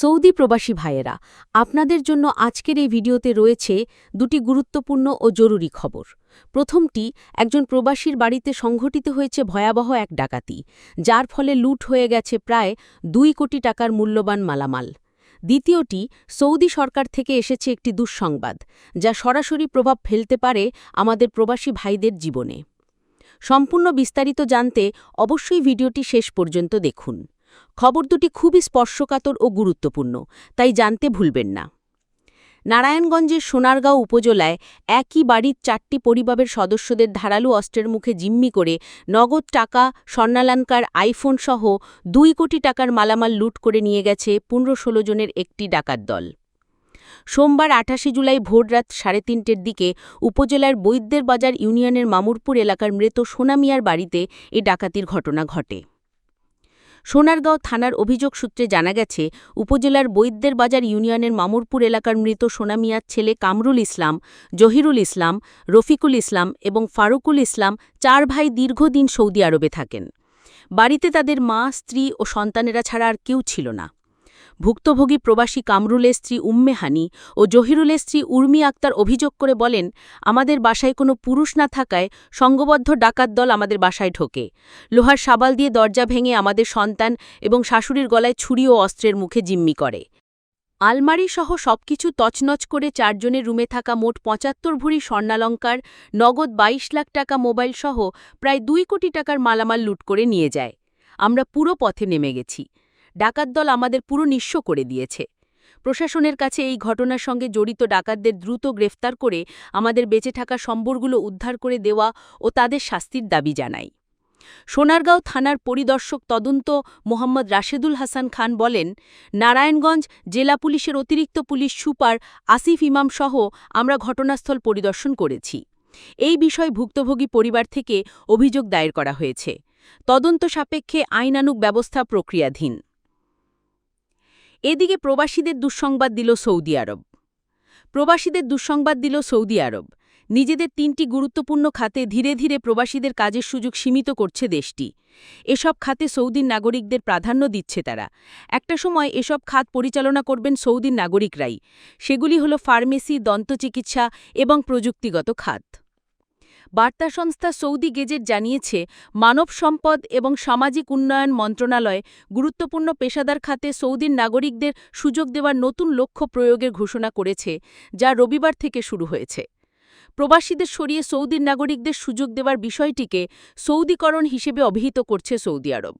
Saudi প্রবাসী ভাইয়েরা, আপনাদের জন্য আজকের এই ভিডিওতে রয়েছে দুটি গুরুত্বপূর্ণ ও জরুরি খবর। প্রথমটি, একজন প্রবাসীর বাড়িতে সংঘটিত হয়েছে ভয়াবহ এক ডাকাতি, যার ফলে লুট হয়ে গেছে প্রায় দুই কোটি টাকার মূল্যবান মালামাল। দ্বিতীয়টি, সৌদি সরকার থেকে এসেছে একটি দুঃসংবাদ, যা সরাসরি প্রভাব ফেলতে পারে আমাদের প্রবাসী ভাইদের জীবনে। সম্পূর্ণ বিস্তারিত জানতে অবশ্যই ভিডিওটি শেষ পর্যন্ত দেখুন। খবর দুটি খুবই স্পর্শকাতর ও গুরুত্বপূর্ণ, তাই জানতে ভুলবেন না। নারায়ণগঞ্জের সোনারগাঁও উপজেলায় একই বাড়ির চারটি পরিবারের সদস্যদের ধারালো অস্ত্রের মুখে জিম্মি করে নগদ টাকা স্বর্ণালানকার আইফোন সহ দুই কোটি টাকার মালামাল লুট করে নিয়ে গেছে পনেরো ষোলো জনের একটি ডাকাত দল। সোমবার আঠাশে জুলাই ভোররাত সাড়ে তিনটের দিকে উপজেলার বৈদ্যের বাজার ইউনিয়নের মামুরপুর এলাকার মৃত সোনামিয়ার বাড়িতে এ ডাকাতির ঘটনা ঘটে। সোনারগাঁও থানার অভিযোগ সূত্রে জানা গেছে, উপজেলার বৈদ্যের বাজার ইউনিয়নের মামুরপুর এলাকার মৃত সোনামিয়ার ছেলে কামরুল ইসলাম, জহিরুল ইসলাম, রফিকুল ইসলাম এবং ফারুকুল ইসলাম চার ভাই দীর্ঘদিন সৌদি আরবে থাকেন। বাড়িতে তাদের মা, স্ত্রী ও সন্তানেরা ছাড়া আর কেউ ছিল না। ভুক্তভোগী প্রবাসী কামরুলের স্ত্রী উম্মেহানি ও জহিরুলের স্ত্রী উর্মি আক্তার অভিযোগ করে বলেন, আমাদের বাসায় কোনো পুরুষ না থাকায় সঙ্গবদ্ধ ডাকাত দল আমাদের বাসায় ঢোকে। লোহার সাবাল দিয়ে দরজা ভেঙে আমাদের সন্তান এবং শাশুড়ির গলায় ছুরি ও অস্ত্রের মুখে জিম্মি করে। আলমারি সহ সবকিছু তছনছ করে চারজনের রুমে থাকা মোট পঁচাত্তর ভরি স্বর্ণালঙ্কার, নগদ ২২ লাখ টাকা মোবাইল সহ প্রায় দুই কোটি টাকার মালামাল লুট করে নিয়ে যায়। আমরা পুরো পথে নেমে গেছি। ডাকাত দল আমাদের পুরো নিঃস্ব করে দিয়েছে। প্রশাসনের কাছে এই ঘটনার সঙ্গে জড়িত ডাকাতদের দ্রুত গ্রেফতার করে আমাদের বেঁচে থাকা সম্বরগুলো উদ্ধার করে দেওয়া ও তাদের শাস্তির দাবি জানাই। সোনারগাঁও থানার পরিদর্শক তদন্ত মোহাম্মদ রাশেদুল হাসান খান বলেন, নারায়ণগঞ্জ জেলা পুলিশের অতিরিক্ত পুলিশ সুপার আসিফ ইমাম সহ আমরা ঘটনাস্থল পরিদর্শন করেছি। এই বিষয়ে ভুক্তভোগী পরিবার থেকে অভিযোগ দায়ের করা হয়েছে। তদন্ত সাপেক্ষে আইনানুগ ব্যবস্থা প্রক্রিয়াধীন। এদিকে প্রবাসীদের দুঃসংবাদ দিল সৌদি আরব। প্রবাসীদের দুঃসংবাদ দিল সৌদি আরব। নিজেদের তিনটি গুরুত্বপূর্ণ খাতে ধীরে ধীরে প্রবাসীদের কাজের সুযোগ সীমিত করছে দেশটি। এসব খাতে সৌদির নাগরিকদের প্রাধান্য দিচ্ছে তারা। একটা সময় এসব খাত পরিচালনা করবেন সৌদির নাগরিকরাই। সেগুলি হল ফার্মেসি, দন্তচিকিৎসা এবং প্রযুক্তিগত খাত। বার্তা সংস্থা সৌদি গেজেট জানিয়েছে, মানব সম্পদ এবং সামাজিক উন্নয়ন মন্ত্রণালয় গুরুত্বপূর্ণ পেশাদার খাতে সৌদির নাগরিকদের সুযোগ দেওয়ার নতুন লক্ষ্য প্রয়োগের ঘোষণা করেছে, যা রবিবার থেকে শুরু হয়েছে। প্রবাসীদের সরিয়ে সৌদির নাগরিকদের সুযোগ দেওয়ার বিষয়টিকে সৌদিকরণ হিসেবে অভিহিত করছে সৌদি আরব।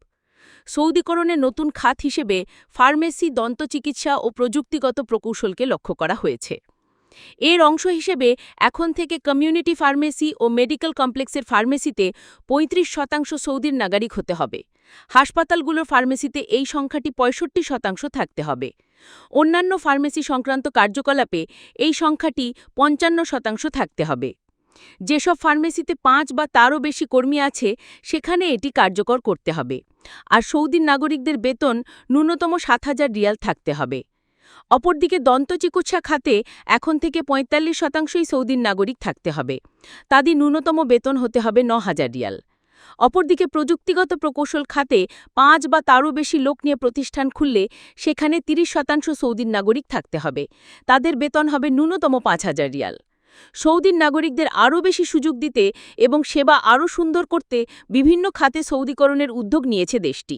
সৌদিকরণের নতুন খাত হিসেবে ফার্মেসি, দন্তচিকিৎসা ও প্রযুক্তিগত প্রকৌশলকে লক্ষ্য করা হয়েছে। এর অংশ হিসেবে এখন থেকে কমিউনিটি ফার্মেসি ও মেডিকেল কমপ্লেক্সের ফার্মেসিতে ৩৫ শতাংশ সৌদির নাগরিক হতে হবে। হাসপাতালগুলোর ফার্মেসিতে এই সংখ্যাটি পঁয়ষট্টি শতাংশ থাকতে হবে। অন্যান্য ফার্মেসি সংক্রান্ত কার্যকলাপে এই সংখ্যাটি পঞ্চান্ন শতাংশ থাকতে হবে। যেসব ফার্মেসিতে পাঁচ বা তারও বেশি কর্মী আছে, সেখানে এটি কার্যকর করতে হবে। আর সৌদির নাগরিকদের বেতন ন্যূনতম সাত হাজার রিয়াল থাকতে হবে। অপরদিকে দন্ত চিকিৎসা খাতে এখন থেকে ৪৫ শতাংশই সৌদির নাগরিক থাকতে হবে। তাদের ন্যূনতম বেতন হতে হবে ন হাজার রিয়াল। অপরদিকে প্রযুক্তিগত প্রকৌশল খাতে পাঁচ বা তারও বেশি লোক নিয়ে প্রতিষ্ঠান খুললে সেখানে ৩০ শতাংশ সৌদির নাগরিক থাকতে হবে। তাদের বেতন হবে ন্যূনতম পাঁচ হাজার রিয়াল। সৌদির নাগরিকদের আরও বেশি সুযোগ দিতে এবং সেবা আরও সুন্দর করতে বিভিন্ন খাতে সৌদিকরণের উদ্যোগ নিয়েছে দেশটি।